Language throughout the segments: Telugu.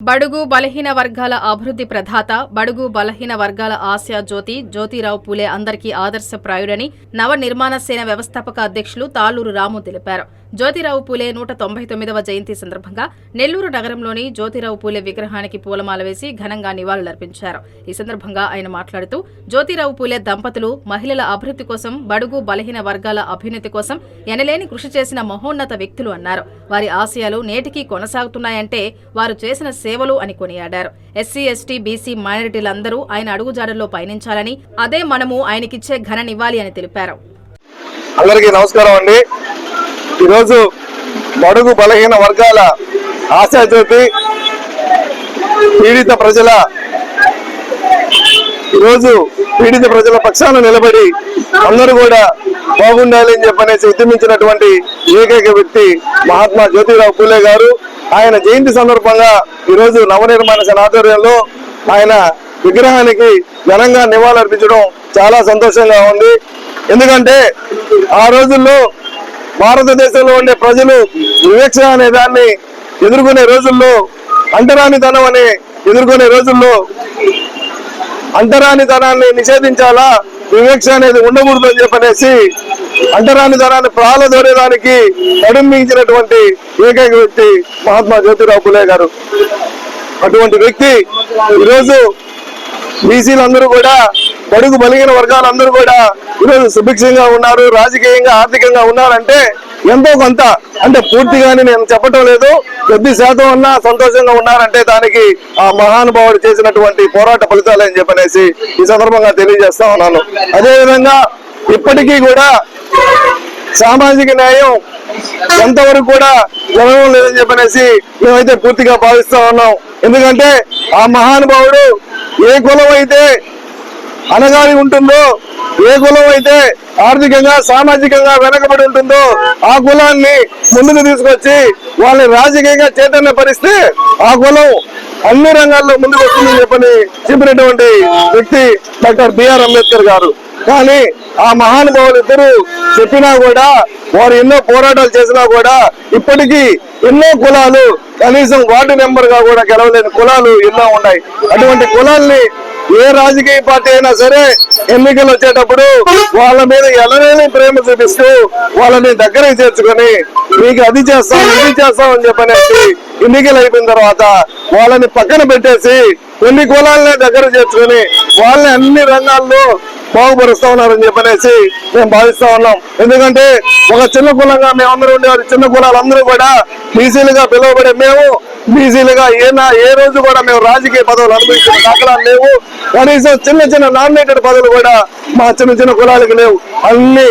బడుగు బలహీన వర్గాల అభివృద్ధి ప్రధాత బడుగు బలహీన వర్గాల ఆశయ జ్యోతి జ్యోతిరావు పూలే అందరికీ ఆదర్శప్రాయుడని నవ నిర్మాణ సేన వ్యవస్థాపక అధ్యక్షులు తాళ్ళూరు రాము తెలిపారు. జ్యోతిరావు పూలే నూట తొంభై తొమ్మిదవ జయంతి సందర్భంగా నెల్లూరు నగరంలోని జ్యోతిరావు పూలే విగ్రహానికి పూలమాల వేసి ఘనంగా నివాళులర్పించారు. ఈ సందర్భంగా ఆయన మాట్లాడుతూ జ్యోతిరావు పూలే దంపతులు మహిళల అభివృద్ధి కోసం బడుగు బలహీన వర్గాల అభ్యున్నతి కోసం ఎనలేని కృషి చేసిన మహోన్నత వ్యక్తులు అన్నారు. వారి ఆశయాలు నేటికీ కొనసాగుతున్నాయంటే వారు చేసిన సేవలు అని కొనియాడారు. ఎస్సీ ఎస్టీ బీసీ మైనారిటీలందరూ ఆయన అడుగుజాడల్లో పయనించాలని అదే మనము ఆయనకిచ్చే ఘన నివ్వాలి అని తెలిపారు. అందరికీ నమస్కారం అండి. ఈరోజు బడుగు బలహీన వర్గాల ఆశాజ్యోతి పీడిత ప్రజల ఈరోజు పీడిత ప్రజల పక్షాన నిలబడి అందరూ కూడా బాగుండాలి అని చెప్పనేసి ఉద్యమించినటువంటి ఏకైక వ్యక్తి మహాత్మా జ్యోతిరావు పూలే గారు. ఆయన జయంతి సందర్భంగా ఈరోజు నవనిర్మాణ సేన ఆధ్వర్యంలో ఆయన విగ్రహానికి ఘనంగా నివాళులర్పించడం చాలా సంతోషంగా ఉంది. ఎందుకంటే ఆ రోజుల్లో భారతదేశంలో ఉండే ప్రజలు వివక్ష అనే దాన్ని ఎదుర్కొనే రోజుల్లో అంటరానితనం అనే ఎదుర్కొనే రోజుల్లో అంటరానితనాన్ని నిషేధించాలా వివక్ష అనేది ఉండకూడదు అని చెప్పనేసి అంటరాని అంటరానితనాన్ని ప్రాలదోరేదానికి నడుమించినటువంటి ఏకైక వ్యక్తి మహాత్మా జ్యోతిరావు పులే గారు. అటువంటి వ్యక్తి ఈరోజు బీసీలందరూ కూడా బడుగు బలిగిన వర్గాలందరూ కూడా ఈరోజు సుభిక్షంగా ఉన్నారు రాజకీయంగా ఆర్థికంగా ఉన్నారంటే ఎంతో కొంత అంటే పూర్తిగానే నేను చెప్పటం లేదు కొద్ది శాతం అన్నా సంతోషంగా ఉన్నారంటే దానికి ఆ మహానుభావుడు చేసినటువంటి పోరాట ఫలితాలు అని చెప్పనేసి ఈ సందర్భంగా తెలియజేస్తా ఉన్నాను. అదేవిధంగా ఇప్పటికీ కూడా సామాజిక న్యాయం ఎంతవరకు కూడా జరగడం లేదని చెప్పనేసి మేమైతే పూర్తిగా భావిస్తా ఉన్నాం. ఎందుకంటే ఆ మహానుభావుడు ఏ కులం అయితే అనగాని ఉంటుందో ఏ కులం అయితే ఆర్థికంగా సామాజికంగా వెనకబడి ఉంటుందో ఆ కులాన్ని ముందుకు తీసుకొచ్చి వాళ్ళని రాజకీయంగా చైతన్యపరిస్తే ఆ కులం అన్ని రంగాల్లో ముందుకు వస్తుందని చెప్పని చెప్పినటువంటి వ్యక్తి డాక్టర్ బిఆర్ అంబేద్కర్ గారు. కానీ ఆ మహానుభావులు ఇద్దరు చెప్పినా కూడా వారు ఎన్నో పోరాటాలు చేసినా కూడా ఇప్పటికీ ఎన్నో కులాలు కనీసం వార్డు మెంబర్గా కూడా గెలవలేని కులాలు ఎన్నో ఉన్నాయి. అటువంటి కులాల్ని ఏ రాజకీయ పార్టీ అయినా సరే ఎన్నికలు వచ్చేటప్పుడు వాళ్ళ మీద ఎలలేని ప్రేమ చూపిస్తూ వాళ్ళని దగ్గరికి చేర్చుకొని మీకు అది చేస్తాం ఇది చేస్తాం అని చెప్పనేసి ఎన్నికలు అయిపోయిన తర్వాత వాళ్ళని పక్కన పెట్టేసి కొన్ని కులాలనే దగ్గర చేర్చుకొని వాళ్ళని అన్ని రంగాల్లో బాగుపరుస్తా ఉన్నారని చెప్పనేసి మేము భావిస్తా ఉన్నాం. ఎందుకంటే ఒక చిన్న కులంగా మేమందరూ ఉండేవారు. చిన్న కులాలందరూ కూడా బీసీలుగా పిలువబడే మేము బీసీలుగా ఏ ఏ రోజు కూడా మేము రాజకీయ పదవులు అనుభవించిన దాఖలాలు లేవు. కనీసం చిన్న చిన్న నామినేటెడ్ పదవులు కూడా మా చిన్న చిన్న కులాలకు లేవు. అన్ని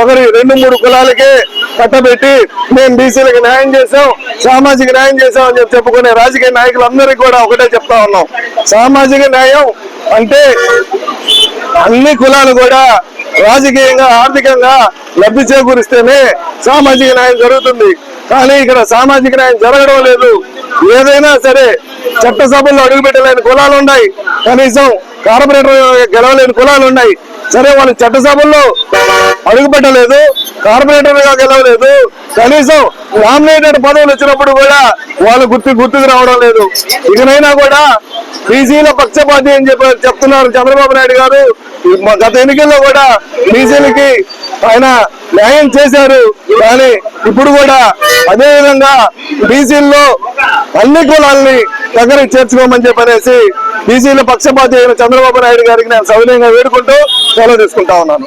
ఒకరి రెండు మూడు కులాలకే కట్టబెట్టి మేము బీసీలకు న్యాయం చేసాం సామాజిక న్యాయం చేసాం అని చెప్పి చెప్పుకునే రాజకీయ నాయకులందరికీ కూడా ఒకటే చెప్తా ఉన్నాం. సామాజిక న్యాయం అంటే అన్ని కులాలు కూడా రాజకీయంగా ఆర్థికంగా లబ్ధి చేకూరిస్తేనే సామాజిక న్యాయం జరుగుతుంది. కానీ ఇక్కడ సామాజిక న్యాయం జరగడం లేదు. ఏదైనా సరే చట్టసభల్లో అడుగుపెట్టలేని కులాలు ఉన్నాయి. కనీసం కార్పొరేటర్ గెలవలేని కులాలు ఉన్నాయి. సరే వాళ్ళు చట్టసభల్లో అడుగుపెట్టలేదు కార్పొరేటర్గా గెలవలేదు. కనీసం నామినేటెడ్ పదవులు వచ్చినప్పుడు కూడా వాళ్ళు గుర్తు గుర్తుకు రావడం లేదు. ఇకనైనా కూడా బీసీల పక్షపాతి అని చెప్పి చెప్తున్నారు చంద్రబాబు నాయుడు గారు. గత ఎన్నికల్లో కూడా బీసీలకి ఆయన న్యాయం చేశారు. కానీ ఇప్పుడు కూడా అదే విధంగా బీసీల్లో అన్ని కులాలని దగ్గరికి చేర్చుకోమని చెప్పనేసి బీసీల పక్షపాతి అయిన చంద్రబాబు నాయుడు గారికి నేను సవినయంగా వేడుకుంటూ సెలవు తీసుకుంటా ఉన్నాను.